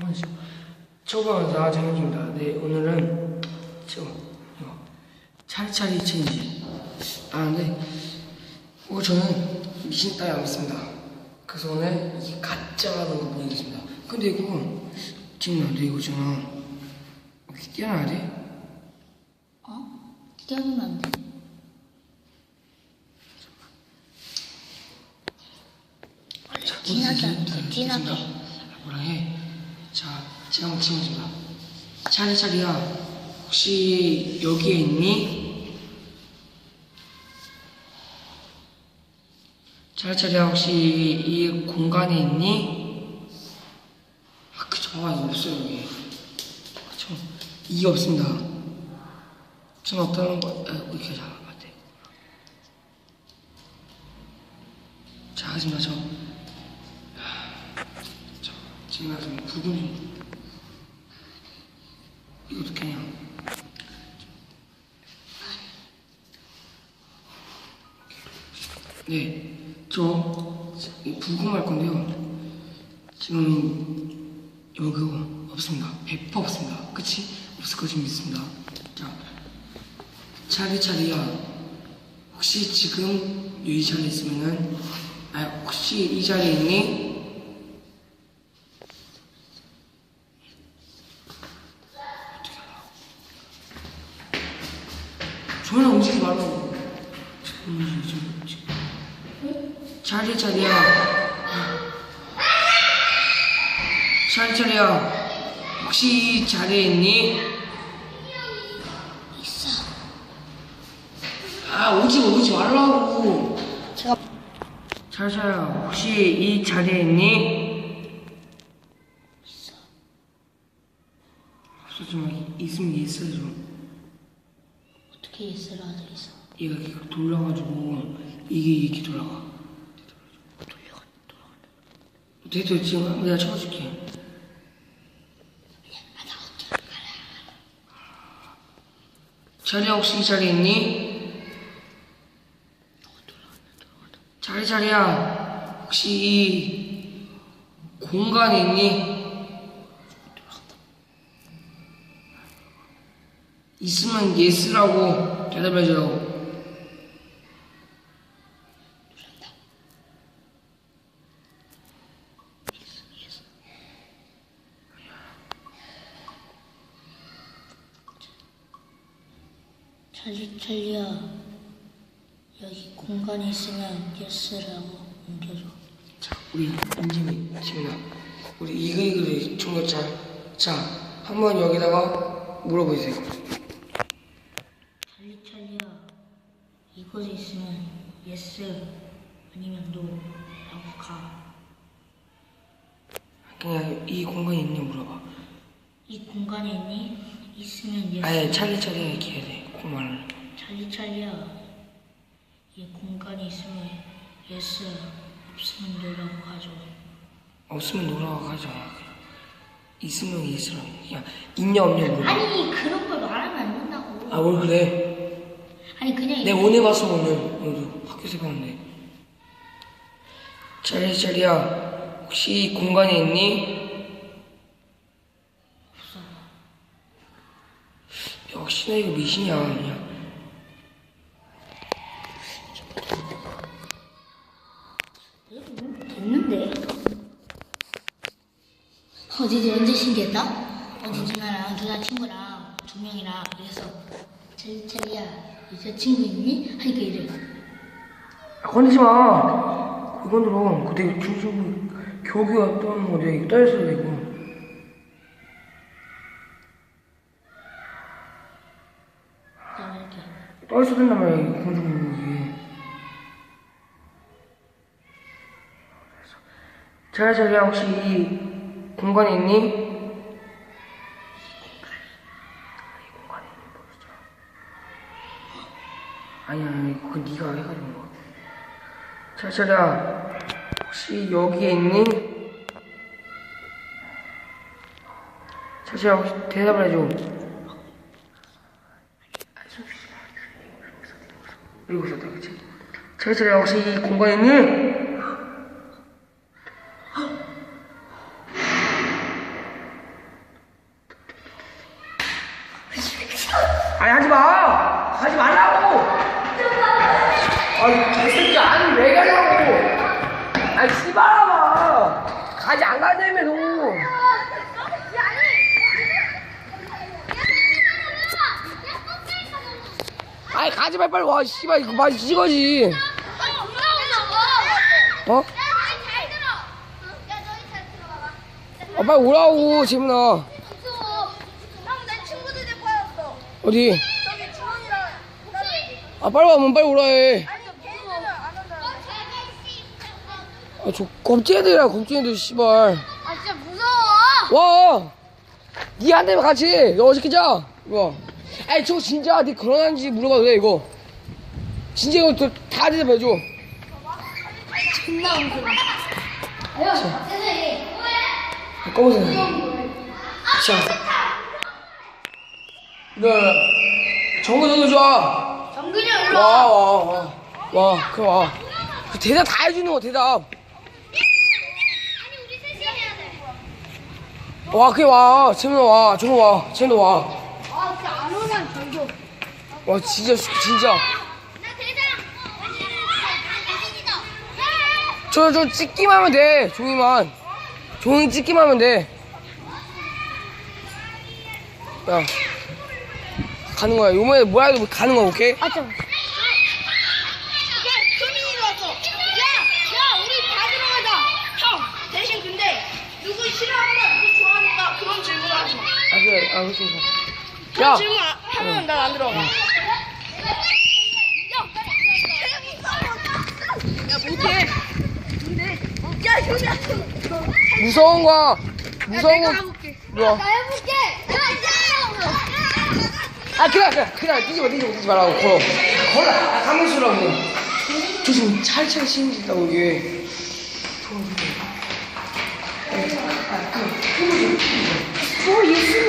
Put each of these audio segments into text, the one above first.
안녕하세요. 초보자 정현주입니다. 네, 오늘은 저 이거 차리차리 체인지. 아, 네. 어, 저는 미신 따위 안 믿습니다. 그래서 오늘 이 가짜라는 거 보여드리겠습니다. 근데 이거 지금 안 돼, 이거 지금 이렇게 뛰어나야 돼? 어? 뛰어놀면 안 돼. 자, 진하게 안 돼. 됐습니다. 뭐라 해? 자, 제가 한번 질문드립니다. 차리차리야, 혹시 여기에 있니? 차리차리야, 혹시 이 공간에 있니? 아, 그쵸. 아, 없어요, 여기. 그쵸. 이게 없습니다. 저는 어떤 거, 아, 이렇게 자, 맞대. 자, 하겠습니다, 저. 저, 지금 부금 이거 어떻게 하냐 네, 저 부금할 건데요. 지금 여기 없습니다. 100% 없습니다. 그치? 없을 거 지금 믿습니다. 자, 차리차리야. 혹시 지금 이 자리에 있으면은 아 혹시 이 자리에 있니? 전화 움직이지 말라고. 자리 자리야. 자리 자리야. 혹시 이 자리에 있니? 있어. 아 오지 오지 말라고. 제가 자리 자리야. 혹시 이 자리에 있니? 있어. 없었지만 있으면 있어야죠. 하자 있어. 얘가 이렇게 돌려가지고 이게 이렇게 돌아가. 돌려가 돌아가. 대도 지금 내가 쳐줄게. 아, 나 어떻게 가래? 자리 혹시 이 자리에 있니? 자리 자리야 혹시 이 공간에 있니? 있으면 예스라고 대답해줘요. 찰리 찰리야. 여기 공간이 있으면 예스를 하고 옮겨줘. 자, 우리 인진이 지민아, 우리 이거를 중고차. 자, 한 번 여기다가 물어보세요. 찰리 찰리야. 이곳에 있으면 예스 아니면 노라고 가. 그냥 이 공간에 있니 물어봐. 이 공간에 있니? 있으면 예스. 아예 찰리 찰리 이렇게 해야 돼. 그말을 찰리 찰리야. 이 공간에 있으면 예스 없으면 노라고 하죠. 없으면 놀아가 가자. 있으면 예스라. 그냥 있냐 없냐 물어봐. 아니 그런 걸 말하면 안 된다고. 아, 뭘 그래? 아니 그냥 내 오늘 봤어 오늘 오늘도 학교에서 봤는데 찰리 찰리야 혹시 이 공간에 있니? 없어. 역시나 이거 미신이야 그냥 됐는데? 어디지 언제 신기했다? 어제 누나랑 누나 친구랑 두 명이랑 그래서 찰리 찰리야 이제 친구 있니? 하니까 이래. 아, 건드지 마 그건 들어 그때 중수부 교규가 떠는 건데 이거 떠있어야 되고 내가 떠있어야 된단 말이야 이거 공중부기 찰리 찰리야 혹시 이 공간에 있니? 샤샤야, 혹시 여기에 있니? 샤샤야, 혹시 대답을 해줘. 이러고 있었다, 그치? 샤샤야, 혹시 이 공간에 있니? 아니, 하지 마! 하지 말라고! 아니, 이 새끼, 아니, 왜 가려! 아이, 씨발아봐! 가지 안 가자며, 너! 아이, 가지 말, 빨리 와, 씨발, 이거 많이 찍어지. 어? 아, 빨리 오라고, 재민아. 어디? 아, 빨리 와면 빨리 오라 해. 아, 저 겁쟁이들이야, 겁쟁이들, 씨발. 아 진짜 무서워. 와! 니한테 같이, 너 어저께 자, 이거. 아니, 저거 진짜 네 결혼한지 물어봐도 돼, 이거. 진짜 이거 또 다 대답해줘. 존나 무서워. 아유, 세상에. 검은색. 자. 너, 정우 너도 좋아. 정근이 형 일로 와, 와. 와, 와. 와, 그래, 와. 그 대답 다 해주는 거, 대답. 아니 우리 셋이 해야 돼. 와, 그래, 와. 재민아, 와. 정우 와. 재민아, 와. 아 진짜 안 오면 절도. 와, 진짜, 진짜. 저, 저 찍기만 하면 돼. 종이만. 종이 찍기만 하면 돼. 야. 가는 거야. 요번에 뭐야 해도 가는 거야, 오케이? 아 좀. 야, 효민이도 왔어. 야, 야, 우리 다 들어가자. 형, 대신 근데 누구 싫어하거나 누구 좋아하는가 그런 질문 하지 마. 아. 아, 그렇지. 그런 야. 질문 하면 난안 들어가. 야, 야, 못해. 근데, 야, 효민아. 무서운 거야. 무서운 거. 뭐야? 나 해볼게. 야, 이제. 아, 그래, 그래. 그래. 뛰지 마, 뛰지 마, 뛰지 말라고. 걸어. 걸어. 아, 가만히 있으라고. 저 지금 차례차례 신진다고, 이게. 어, 예술이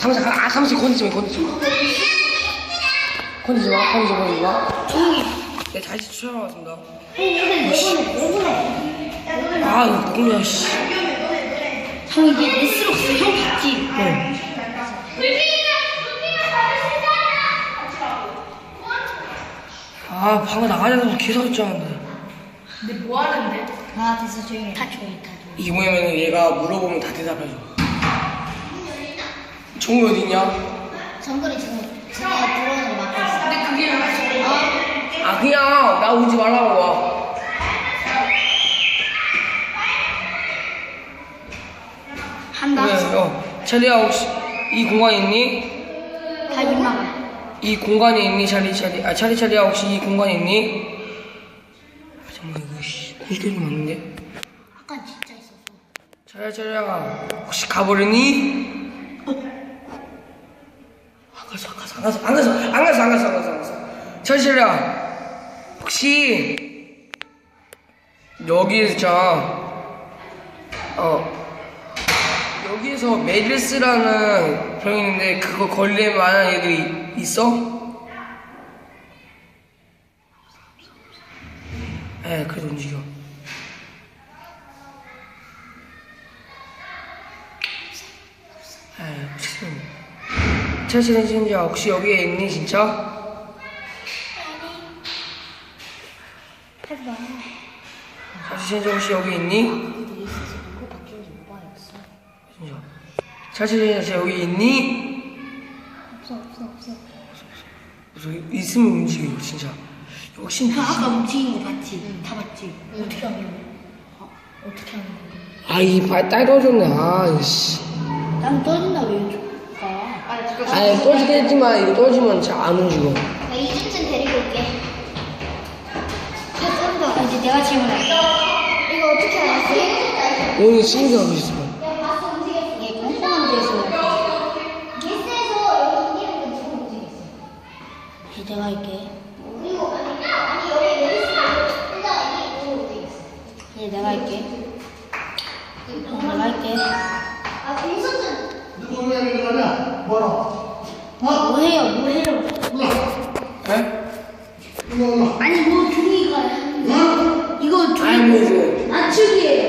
다. 가만히, 아, 가만히 건드지 마, 건드지 마. 건드지 마, 건드지 마, 건드지 마. 조용히. 네, 다시 촬영하겠습니다. 형, 아, 이거 뭐야, 씨. 이게 레스록스 형 봤지? 네. 아, 방금 나가자마자 계속 했잖아. 아, 됐어, 조용히. 다 조용히, 다 조용히. 이게 뭐냐면 얘가 물어보면 다 대답해줘. 정우 어딨냐? 정글이 지금 제가 들어오는 거 있어. 근데 그게 어? 아, 그냥 나 오지 말라고 와. 한다. 그래, 어. 찰리야, 혹시 이 공간에 있니? 다 민망해. 이 공간에 있니, 찰리, 찰리? 아, 찰리, 찰리야, 혹시 이 공간에 있니? 아, 정말 이거, 씨. 공식이 맞는데? 아까 진짜 있었어. 찰리야, 찰리야, 혹시 가버렸니? 안 갔어, 안 갔어, 안 갔어, 안 갔어, 안 갔어, 안 갔어, 안 갔어, 안 갔어. 찰리, 찰리야, 혹시 여기에서. 어, 메릴스라는 병이 있는데 그거 걸릴 만한 애들이 있어? 에, 그래도 움직여. 에, 지금. 차시는 진짜 혹시 여기에 있니 진짜? 하지 마. 차시는 혹시 여기 있니? 진짜. 진짜 여기 있니? 없어, 없어, 없어. 무슨 있으면 움직여 진짜. 역시 형 아까 움직인 거 봤지? 다 봤지? 어떻게 하는 거야? 어? 어떻게 하는 거야? 아이 발딸 떨어졌네 아이씨. 난 이렇게 가? 아니 떨어지긴 했지만 이거 떨어지면 잘 안 움직여. 나 이준tzen 데리고 올게. 좀더 아, 이제 내가 질문할게. 이거 어떻게 알았어? 오늘 친구하고 있어. 이게 꼼꼼한 데서 기스에서 여기 있는 건 지금 움직였어. 이제 내가 할게. 그리고 아니 아니 여기 여기 있어. 일단 이 이거 움직였어. 이제 내가 할게. 내가 할게. 아 공선은 누구 왜 그러냐? 뭐라? 뭐 해요? 뭐 해요? 뭐? 네? 이거. 아니 뭐 종이가 어? 이거 종이 아니 뭐 이제 압축이에요.